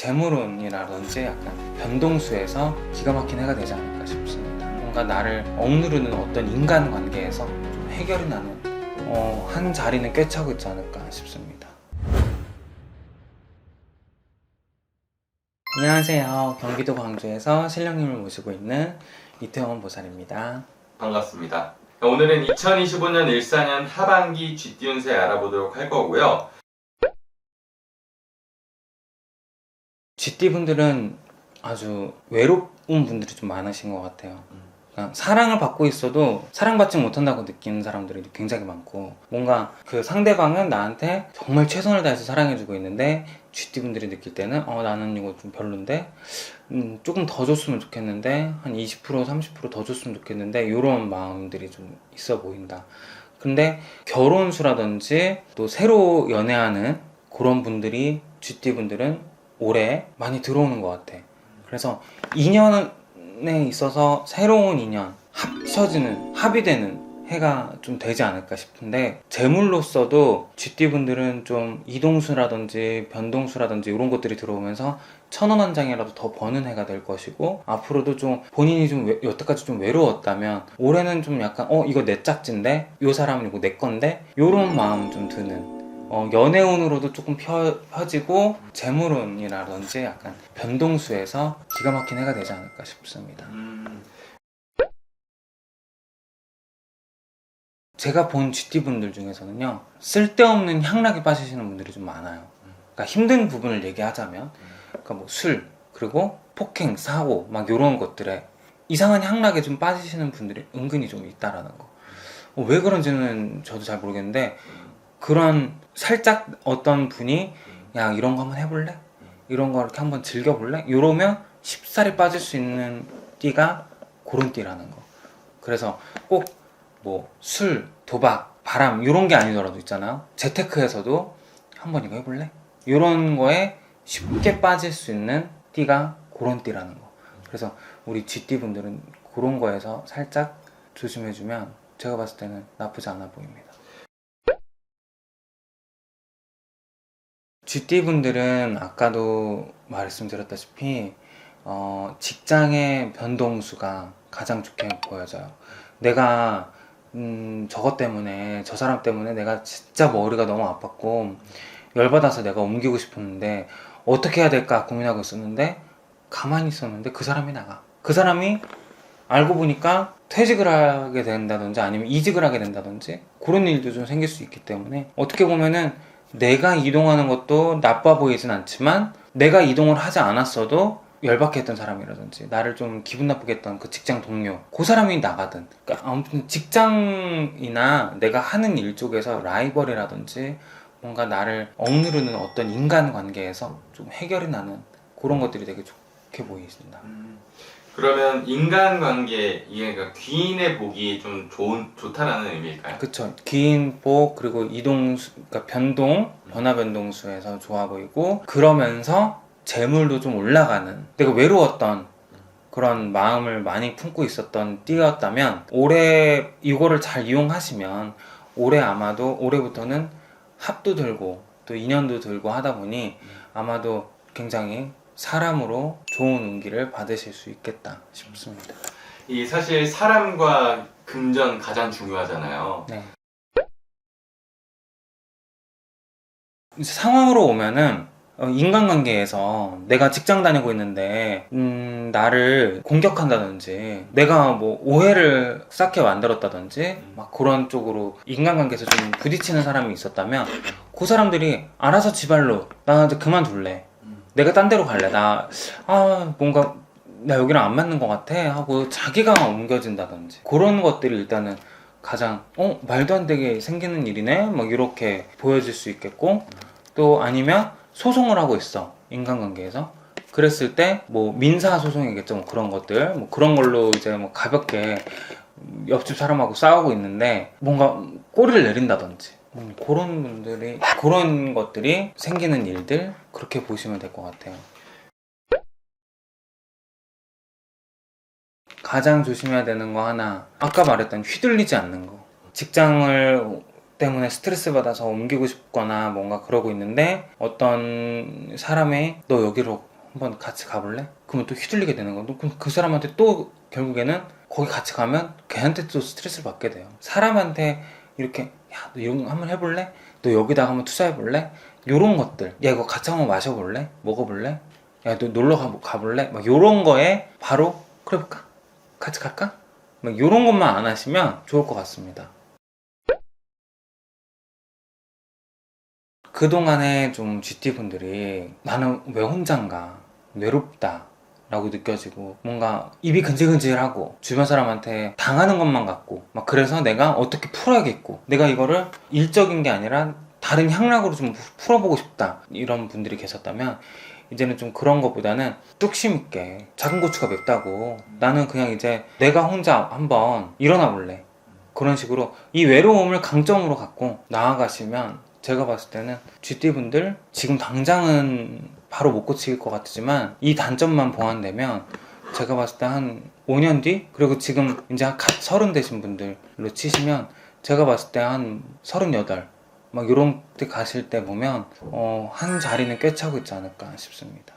재물운이라든지 약간 변동수에서 기가 막힌 해가 되지 않을까 싶습니다. 뭔가 나를 억누르는 어떤 인간관계에서 좀 해결이 나는 어, 한 자리는 꿰차고 있지 않을까 싶습니다. 안녕하세요. 경기도 광주에서 신령님을 모시고 있는 이태원 보살입니다. 반갑습니다. 오늘은 2025년 일사년 하반기 쥐띠운세 알아보도록 할 거고요. 쥐띠 분들은 아주 외로운 분들이 좀 많으신 것 같아요. 그러니까 사랑을 받고 있어도 사랑받지 못한다고 느끼는 사람들이 굉장히 많고 뭔가 그 상대방은 나한테 정말 최선을 다해서 사랑해주고 있는데 쥐띠 분들이 느낄 때는 어 나는 이거 좀 별론데 음, 조금 더 줬으면 좋겠는데 한 20% 30%더 줬으면 좋겠는데 이런 마음들이 좀 있어 보인다. 근데 결혼 수라든지 또 새로 연애하는 그런 분들이 쥐띠 분들은 올해 많이 들어오는 것 같아. 그래서 인연에 있어서 새로운 인연, 합쳐지는, 합의되는 해가 좀 되지 않을까 싶은데 재물로서도 쥐띠분들은 좀 이동수라든지 변동수라든지 이런 것들이 들어오면서 천원 한 장이라도 더 버는 해가 될 것이고 앞으로도 좀 본인이 좀 외- 여태까지 좀 외로웠다면 올해는 좀 약간 어 이거 내 짝진데 요 사람은 이거 내 건데 요런 마음 좀 드는 어, 연애운으로도 조금 펴, 펴지고 재물운이라든지 약간 변동수에서 기가 막힌 해가 되지 않을까 싶습니다. 음, 제가 본 GT분들 중에서는요 쓸데없는 향락에 빠지시는 분들이 좀 많아요. 그러니까 힘든 부분을 얘기하자면 그러니까 뭐 술 그리고 폭행 사고 막 이런 것들에 이상한 향락에 좀 빠지시는 분들이 은근히 좀 있다라는 거. 어, 왜 그런지는 저도 잘 모르겠는데 그런 살짝 어떤 분이 야 이런 거 한번 해볼래? 이런 거 이렇게 한번 즐겨볼래? 이러면 쉽사리 빠질 수 있는 띠가 그런 띠라는 거. 그래서 꼭 뭐 술, 도박, 바람 이런 게 아니더라도 있잖아요. 재테크에서도 한번 이거 해볼래? 이런 거에 쉽게 빠질 수 있는 띠가 그런 띠라는 거. 그래서 우리 GT 분들은 그런 거에서 살짝 조심해주면 제가 봤을 때는 나쁘지 않아 보입니다. GT 분들은 아까도 말씀드렸다시피 어, 직장의 변동수가 가장 좋게 보여져요. 내가 음, 저것 때문에 저 사람 때문에 내가 진짜 머리가 너무 아팠고 열받아서 내가 옮기고 싶었는데 어떻게 해야 될까 고민하고 있었는데 가만히 있었는데 그 사람이 나가. 그 사람이 알고 보니까 퇴직을 하게 된다든지 아니면 이직을 하게 된다든지 그런 일도 좀 생길 수 있기 때문에 어떻게 보면은 내가 이동하는 것도 나빠 보이진 않지만 내가 이동을 하지 않았어도 열받게 했던 사람이라든지 나를 좀 기분 나쁘게 했던 그 직장 동료 그 사람이 나가든 그러니까 아무튼 직장이나 내가 하는 일 쪽에서 라이벌이라든지 뭔가 나를 억누르는 어떤 인간관계에서 좀 해결이 나는 그런 것들이 되게 좋게 보이신다. 음. 그러면 인간관계 이게 그러니까 귀인의 복이 좀 좋은 좋다라는 의미일까요? 그쵸. 기인복 그리고 이동 수- 그러니까 변동 변화 변동수에서 좋아 보이고 그러면서 재물도 좀 올라가는 내가 외로웠던 그런 마음을 많이 품고 있었던 띠였다면 올해 이거를 잘 이용하시면 올해 아마도 올해부터는 합도 들고 또 인연도 들고 하다 보니 아마도 굉장히 사람으로 좋은 운기를 받으실 수 있겠다 싶습니다. 이 사실 사람과 금전 가장 중요하잖아요. 네. 상황으로 오면은 어, 인간관계에서 내가 직장 다니고 있는데 음, 나를 공격한다든지 내가 뭐 오해를 쌓게 만들었다든지 막 그런 쪽으로 인간관계에서 좀 부딪히는 사람이 있었다면 그 사람들이 알아서 지발로 나 이제 그만둘래 내가 딴 데로 갈래. 나 아 뭔가 나 여기랑 안 맞는 것 같아 하고 자기가 옮겨진다든지. 그런 것들이 일단은 가장 어 말도 안 되게 생기는 일이네? 막 이렇게 보여질 수 있겠고. 또 아니면 소송을 하고 있어 인간관계에서. 그랬을 때 뭐 민사 소송이겠죠. 뭐 그런 것들. 뭐 그런 걸로 이제 뭐 가볍게 옆집 사람하고 싸우고 있는데 뭔가 꼬리를 내린다든지 음, 그런 분들이 그런 것들이 생기는 일들 그렇게 보시면 될 것 같아요. 가장 조심해야 되는 거 하나 아까 말했던 휘둘리지 않는 거 직장을 때문에 스트레스 받아서 옮기고 싶거나 뭔가 그러고 있는데 어떤 사람의 너 여기로 한번 같이 가볼래? 그러면 또 휘둘리게 되는 거고 그럼 그 사람한테 또 결국에는 거기 같이 가면 걔한테 또 스트레스를 받게 돼요 사람한테 이렇게 야 너 이런 거 한번 해볼래? 너 여기다가 한번 투자해볼래? 요런 것들 야 이거 같이 한번 마셔볼래? 먹어볼래? 야 너 놀러 가, 가볼래? 막 요런 거에 바로 그래 볼까? 같이 갈까? 막 요런 것만 안 하시면 좋을 것 같습니다 그동안에 좀 GT분들이 나는 왜 혼잔가 외롭다 라고 느껴지고 뭔가 입이 근질근질하고 주변 사람한테 당하는 것만 같고 막 그래서 내가 어떻게 풀어야겠고 내가 이거를 일적인 게 아니라 다른 향락으로 좀 풀어보고 싶다 이런 분들이 계셨다면 이제는 좀 그런 것보다는 뚝심 있게 작은 고추가 맵다고 나는 그냥 이제 내가 혼자 한번 일어나 볼래. 그런 식으로 이 외로움을 강점으로 갖고 나아가시면 제가 봤을 때는 GT분들 지금 당장은 바로 못 고칠 것 같지만 이 단점만 보완되면 제가 봤을 때 한 5년 뒤 그리고 지금 이제 갓 서른 되신 분들로 치시면 제가 봤을 때한 서른여덟 막 이런 때 가실 때 보면 어, 한 자리는 꿰차고 있지 않을까 싶습니다.